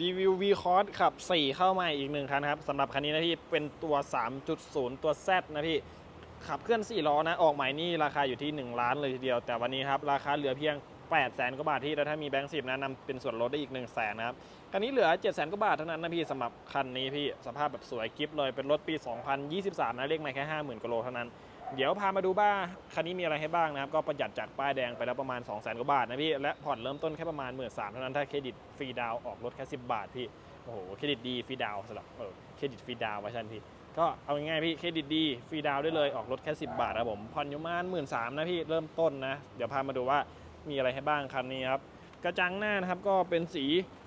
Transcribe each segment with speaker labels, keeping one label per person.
Speaker 1: รีวิว V Cross ขับ 4 เข้ามาอีกหนึ่งคันครับสำหรับคันนี้นะพี่เป็นตัว 3.0 ตัว Z นะพี่ ขับเคลื่อน 4 ล้อนะ ออกใหม่นี่ราคาอยู่ที่ 1 ล้านเลยทีเดียว แต่วันนี้ครับ ราคาเหลือเพียง 8 แสนกว่าบาทที่แล้วถ้ามีแบงค์สิบนะนำเป็นส่วนลดได้อีก1 0 0 0 0แสนนะครับ คันนี้เหลือ 7 แสนกว่าบาทเท่านั้นนะพี่สำหรับคันนี้พี่สภาพแบบสวยกิฟต์เลยเป็นรถปี 2023นะเลขไม่แค่ 50,000กิโลเท่านั้น เดี๋ยวพามาดูบ้างคันนี้มีอะไรให้บ้างนะครับ ก็ประหยัดจากป้ายแดงไปแล้วประมาณ 2 0 0 0 0กว่าบาทนะพี่ และผ่อนเริ่มต้นแค่ประมาณ 1 3ื่นเท่านั้นถ้าเครดิตฟรีดาวออกรถแค่ 10 บาทพี่ โอ้โห เครดิตดีฟรีดาวสำหรับเออเครดิตฟรีดาวน์ไว้ชันพี่ ก็เอาง่ายๆพี่ เครดิตดีฟรีดาวได้เลยออกรถแค่ 10 บาทครับผม ผ่อนอยู่ประมาณหมื่นสามนะพี่เริ่มต้นนะ เดี๋ยวพามาดูว่ามีอะไรให้บ้างคันนี้ครับ กระจังหน้านะครับก็เป็นสี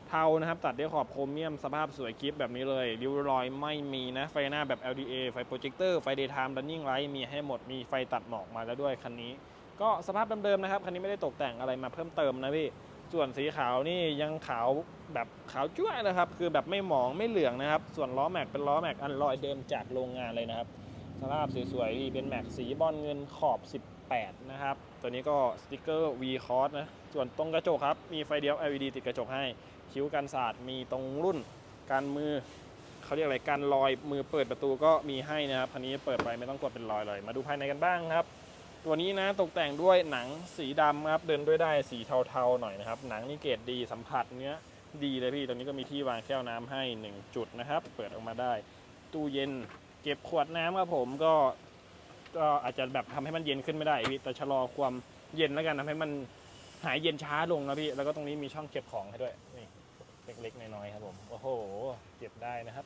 Speaker 1: เทานะครับ ตัดด้วยขอบโครเมียมสภาพสวยคลิปแบบนี้เลยริ้วรอยไม่มีนะ ไฟหน้าแบบ LDA ไฟโปรเจคเตอร์ไฟ daytime running light มีให้หมดมีไฟตัดหมอกมาแล้วด้วยคันนี้ ก็สภาพเดิมๆนะครับ คันนี้ไม่ได้ตกแต่งอะไรมาเพิ่มเติมนะพี่ส่วนสีขาวนี่ยังขาวแบบขาวจ้วนะครับ คือแบบไม่หมองไม่เหลืองนะครับ ส่วนล้อแม็กเป็นล้อแม็กอันลอยเดิมจากโรงงานเลยนะครับสภาพสวยๆพี่เป็นแม็กสีบอลเงินขอบ 18 นะครับ ตัวนี้ก็สติกเกอร์ V Cross นะ ส่วนตรงกระจกครับ มีไฟเดียว LED ติดกระจกให้ คิ้วกันสาดมีตรงรุ่นการมือเขาเรียกอะไรการลอยมือเปิดประตูก็มีให้นะครับคันนี้เปิดไปไม่ต้องกดเป็นรอยเลย มาดูภายในกันบ้างครับ ตัวนี้นะตกแต่งด้วยหนังสีดำครับ เดินด้วยได้สีเทาๆหน่อยนะครับ หนังนี่เกรดดีสัมผัสเนื้อดีเลยพี่ ตรงนี้ก็มีที่วางแก้วน้ำให้ 1 จุดนะครับ เปิดออกมาได้ ตู้เย็นเก็บขวดน้ำครับผมก็ก็อาจจะแบบทำให้มันเย็นขึ้นไม่ได้พี่แต่ชะลอความเย็นแล้วกันทำให้มัน หายเย็นช้าลงนะพี่ แล้วก็ตรงนี้มีช่องเก็บของให้ด้วย นี่เล็กๆน้อยๆครับผม โอ้โห เก็บได้นะครับ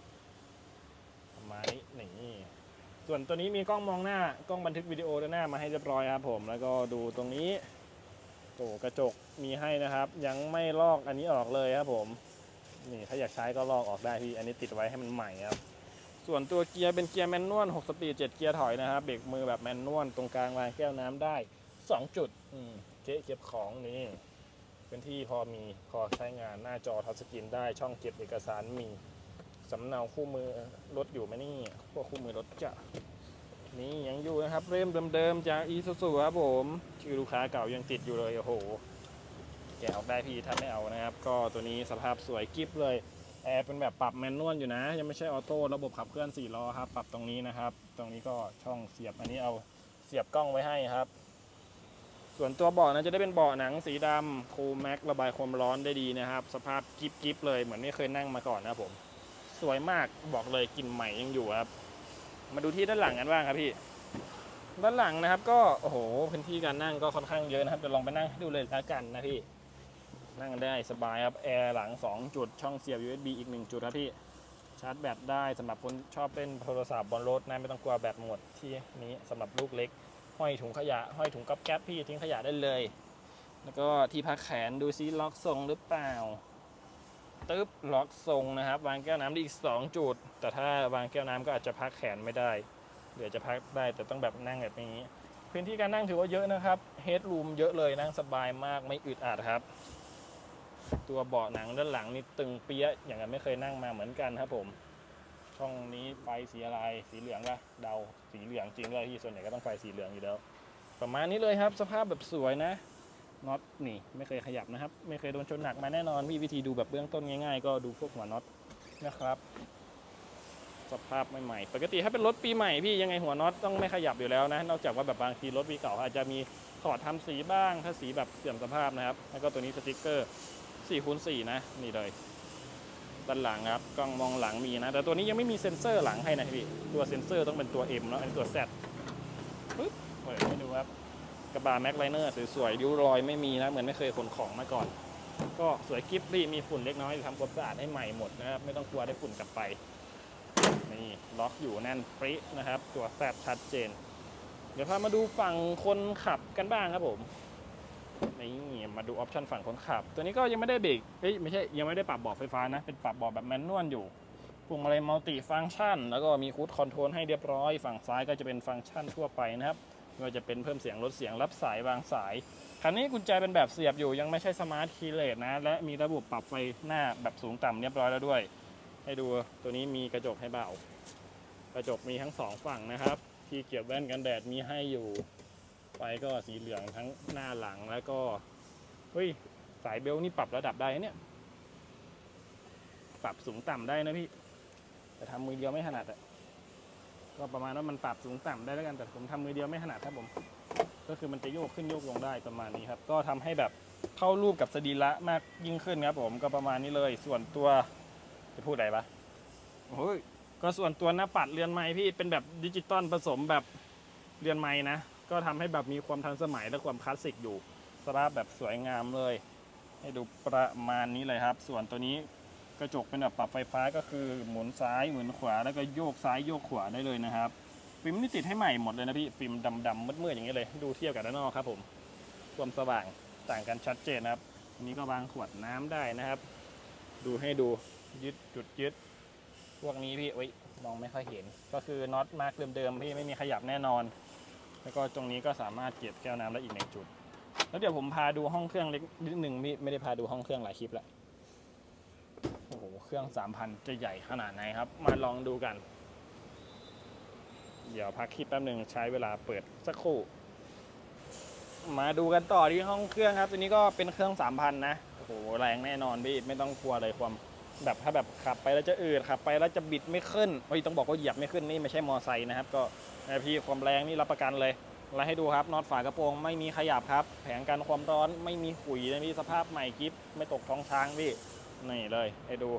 Speaker 1: ประมาณนี้นี่ส่วนตัวนี้มีกล้องมองหน้ากล้องบันทึกวิดีโอด้านหน้ามาให้เรียบร้อยครับผม แล้วก็ดูตรงนี้โอ้กระจกมีให้นะครับ ยังไม่ลอกอันนี้ออกเลยครับผม นี่ถ้าอยากใช้ก็ลอกออกได้พี่ อันนี้ติดไว้ให้มันใหม่ครับ ส่วนตัวเกียร์เป็นเกียร์แมนนวล6สปีด7เกียร์ถอยนะครับ เบรกมือแบบแมนนวลตรงกลางวางแก้วน้ำได้ 2 จุด อืม เจ๊เก็บของนี่พื้นที่พอมีพอใช้งานหน้าจอทัชสกรีนได้ช่องเก็บเอกสารมีสำเนาคู่มือรถอยู่ไหมนี่ พวกคู่มือรถจะนี่ยังอยู่นะครับเริ่มเดิมๆจากอีซูซูครับผมชื่อลูกค้าเก่ายังติดอยู่เลยโอ้โห แกะออกได้พี่ถ้าไม่เอานะครับ ก็ตัวนี้สภาพสวยกิฟเลยแอร์เป็นแบบปรับแมนนวลอยู่นะ ยังไม่ใช่ออโต้ระบบขับเคลื่อน4ล้อครับ ปรับตรงนี้นะครับ ตรงนี้ก็ช่องเสียบอันนี้เอาเสียบกล้องไว้ให้ครับ ส่วนตัวเบาะนะจะได้เป็นเบาะหนังสีดำคูลแม็กระบายความร้อนได้ดีนะครับ สภาพกิฟกิฟเลยเหมือนไม่เคยนั่งมาก่อนนะผม สวยมากบอกเลยกลิ่นใหม่ยังอยู่ครับ มาดูที่ด้านหลังกันบ้างครับพี่ด้านหลังนะครับ ก็โอ้โหพื้นที่การนั่งก็ค่อนข้างเยอะนะครับเดี๋ยวลองไปนั่งดูเลยแล้วกันนะพี่นั่งได้สบายครับแอร์หลัง 2 จุดช่องเสียบ USB อีก 1 จุดครับพี่ชาร์จแบตได้สำหรับคนชอบเล่นโทรศัพท์บนรถนะไม่ต้องกลัวแบตหมดที่นี้สำหรับลูกเล็ก ห้อยถุงขยะ ห้อยถุงก๊อบแก๊บพี่ทิ้งขยะได้เลย แล้วก็ที่พักแขนดูซิล็อกทรงหรือเปล่าตึ๊บล็อกทรงนะครับ วางแก้วน้ำได้อีก 2 จุด แต่ถ้าวางแก้วน้ำก็อาจจะพักแขนไม่ได้เดี๋ยวจะพักได้แต่ต้องแบบนั่งแบบนี้ พื้นที่การนั่งถือว่าเยอะนะครับเฮดรูมเยอะเลยนั่งสบายมากไม่อึดอัดครับ ตัวเบาะหนังด้านหลังนี่ตึงเปี้ยอย่างนั้นไม่เคยนั่งมาเหมือนกันครับผม ช่องนี้ไฟสีอะไรสีเหลืองปะเดาสีเหลืองจริงเลยที่ส่วนใหญ่ก็ต้องไฟสีเหลืองอยู่แล้ว ประมาณนี้เลยครับ สภาพแบบสวยนะน็อตนี่ไม่เคยขยับนะครับ ไม่เคยโดนชนหนักมาแน่นอนมีวิธีดูแบบเบื้องต้นง่ายๆ ก็ดูพวกหัวน็อตนะครับ สภาพใหม่ๆปกติถ้าเป็นรถปีใหม่พี่ยังไงหัวน็อตต้องไม่ขยับอยู่แล้วนะ นอกจากว่าแบบบางทีรถปีเก่าอาจจะมีถอดทำสีบ้างถ้าสีแบบเสื่อมสภาพนะครับแล้วก็ตัวนี้สติกเกอร์4คูณ4นะนี่เลย ด้านหลังครับกล้องมองหลังมีนะ แต่ตัวนี้ยังไม่มีเซ็นเซอร์หลังให้นะพี่ตัวเซ็นเซอร์ต้องเป็นตัว M แล้วอันตัว Z ปึ๊บเปิดให้ดูครับกระบะแม็กไลเนอร์สวยๆริ้วรอยไม่มีนะเหมือนไม่เคยขนของมาก่อน ก็สวยกิฟพี่มีฝุ่นเล็กน้อยทำความสะอาดให้ใหม่หมดนะครับไม่ต้องกลัวได้ฝุ่นกลับไปนี่ล็อกอยู่แน่นปรินะครับ ตัวแซดชัดเจน เดี๋ยวพามาดูฝั่งคนขับกันบ้างครับผม นี่มาดูออปชันฝั่งคนขับ ตัวนี้ก็ยังไม่ได้เบรกเอ้ยไม่ใช่ยังไม่ได้ปรับเบาะไฟฟ้านะ เป็นปรับเบาะแบบแมนนวลอยู่พวงมาลัยมัลติฟังก์ชัน แล้วก็มีคูดคอนโทรลให้เรียบร้อย ฝั่งซ้ายก็จะเป็นฟังก์ชันทั่วไปนะครับไม่ว่าจะเป็นเพิ่มเสียงลดเสียงรับสายวางสาย คันนี้กุญแจเป็นแบบเสียบอยู่ยังไม่ใช่สมาร์ทคีย์เลสนะ และมีระบบปรับไฟหน้าแบบสูงต่ำเรียบร้อยแล้วด้วย ให้ดูตัวนี้มีกระจกให้เบากระจกมีทั้งสองฝั่งนะครับ ที่เกี่ยวแว่นกันแดดมีให้อยู่ ไฟก็สีเหลืองทั้งหน้าหลังแล้วก็เฮ้ยสายเบลต์นี่ปรับระดับได้เนี่ย ปรับสูงต่ำได้นะพี่ แต่ทำมือเดียวไม่ถนัดอะก็ประมาณว่ามันปรับสูงต่ำได้แล้วกันแต่ผมทำมือเดียวไม่ถนัดครับผม ก็คือมันจะโยกขึ้นโยกลงได้ประมาณนี้ครับ ก็ทำให้แบบเข้ารูปกับสรีระมากยิ่งขึ้นครับผมก็ประมาณนี้เลย ส่วนตัวจะพูดอะไรปะโอ้ยก็ส่วนตัวหน้าปัดเรือนไม้พี่เป็นแบบดิจิตอลผสมแบบเรือนไม้นะ ก็ทำให้แบบมีความทันสมัยและความคลาสสิกอยู่สภาพแบบสวยงามเลย ให้ดูประมาณนี้เลยครับ ส่วนตัวนี้กระจกเป็นแบบปรับไฟฟ้าก็คือหมุนซ้ายหมุนขวาแล้วก็โยกซ้ายโยกขวาได้เลยนะครับฟิล์มนี่ติดให้ใหม่หมดเลยนะพี่ฟิล์มดำๆมืดๆอย่างนี้เลย ดูเทียบกับด้านนอกครับผมความสว่างต่างกันชัดเจนนะครับอันนี้ก็วางขวดน้ำได้นะครับ ดูให้ดูยึดจุดยึด พวกนี้พี่เอ้ยมองไม่ค่อยเห็น ก็คือน็อตมาร์กเดิมๆพี่ไม่มีขยับแน่นอน แล้วก็ตรงนี้ก็สามารถเก็บแก้วน้ำได้อีกหนึ่งจุด แล้วเดี๋ยวผมพาดูห้องเครื่องเล็กนิดหนึ่งพี่ไม่ได้พาดูห้องเครื่องหลายคลิปแล้วโอ้โหเครื่อง3,000จะใหญ่ขนาดไหนครับ มาลองดูกัน เดี๋ยวพักคลิปแป๊บหนึ่งใช้เวลาเปิดสักครู่ มาดูกันต่อที่ห้องเครื่องครับ ตัวนี้ก็เป็นเครื่อง3,000นะโอ้โหแรงแน่นอนพี่ไม่ต้องกลัวเลยความ แบบถ้าแบบขับไปแล้วจะอืดขับไปแล้วจะบิดไม่ขึ้นเฮ้ยต้องบอกว่าเหยียบไม่ขึ้นนี่ไม่ใช่มอไซค์นะครับ ก็พี่ความแรงนี่รับประกันเลยไล่ให้ดูครับน็อตฝากระโปรงไม่มีขยับครับ แผงกันความร้อนไม่มีขุยนะพี่สภาพใหม่กิฟไม่ตกท้องช้างพี่นี่เลยให้ดู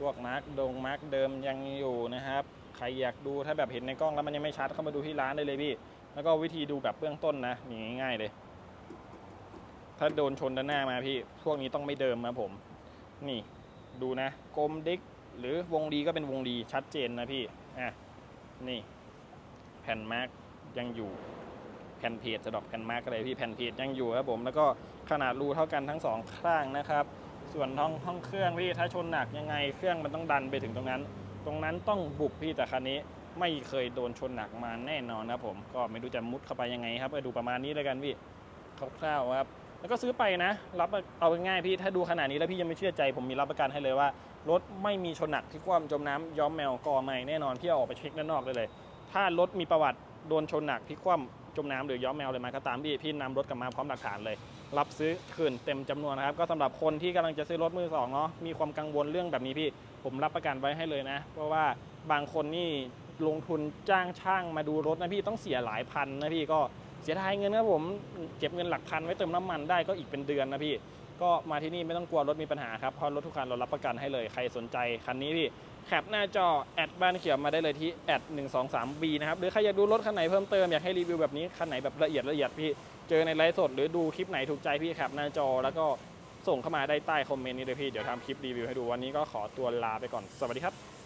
Speaker 1: พวกมาร์กดงมาร์กเดิมยังอยู่นะครับใครอยากดูถ้าแบบเห็นในกล้องแล้วมันยังไม่ชัดเข้ามาดูที่ร้านได้เลยพี่ แล้วก็วิธีดูแบบเบื้องต้นนะนี่ง่ายๆเลย ถ้าโดนชนด้านหน้ามาพี่ พวกนี้ต้องไม่เดิมนะผม นี่ ดูนะกลมดิกหรือวงดีก็เป็นวงดีชัดเจนนะพี่อะนี่แผ่นมาร์กยังอยู่แผ่นเพจจะดอกแผ่นมาร์กอะไรพี่แผ่นเพจยังอยู่ครับผมแล้วก็ขนาดรูเท่ากันทั้งสองข้างนะครับ ส่วนห้องห้องเครื่องพี่ถ้าชนหนักยังไงเครื่องมันต้องดันไปถึงตรงนั้น ตรงนั้นต้องบุกพี่แต่คันนี้ไม่เคยโดนชนหนักมาแน่นอนนะครับผมก็ไม่รู้จะมุดเข้าไปยังไงครับไปดูประมาณนี้แล้วกันพี่คร่าวๆครับ แล้วก็ซื้อไปนะ รับเอาง่ายพี่ถ้าดูขนาดนี้แล้วพี่ยังไม่เชื่อใจ ผมมีรับประกันให้เลยว่ารถไม่มีชนหนักที่คว่ำจมน้ำย้อมแมวกอไม่แน่นอนพี่เอาออกไปเช็คด้านนอกได้เลย ถ้ารถมีประวัติโดนชนหนักที่คว่ำจมน้ำหรือย้อมแมวเลยมาก็ตามพี่พี่นำรถกลับมาพร้อมหลักฐานเลย รับซื้อคืนเต็มจำนวนนะครับก็สำหรับคนที่กำลังจะซื้อรถมือสองเนาะมีความกังวลเรื่องแบบนี้พี่ ผมรับประกันไว้ให้เลยนะ เพราะว่าบางคนนี่ลงทุนจ้างช่างมาดูรถนะพี่ต้องเสียหลายพันนะพี่ก็ สียดายเงินครับผมเก็บเงินหลักพันไว้เติมน้ำมันได้ก็อีกเป็นเดือนนะพี่ ก็มาที่นี่ไม่ต้องกลัวรถมีปัญหาครับเพราะรถทุกคันเรารับประกันให้เลยใครสนใจคันนี้พี่แคปหน้าจอแอดบ้านเขียวมาได้เลยที่แอด1 2 3 b นะครับหรือใครอยากดูรถคันไหนเพิ่มเติมอยากให้รีวิวแบบนี้คันไหนแบบละเอียดละเอียดพี่เจอในไลฟ์สดหรือดูคลิปไหนถูกใจพี่แคปหน้าจอแล้วก็ส่งเข้ามาได้ใต้คอมเมนต์นี้เลยพี่เดี๋ยวทำคลิปรีวิวให้ดูวันนี้ก็ขอตัวลาไปก่อนสวัสดีครับ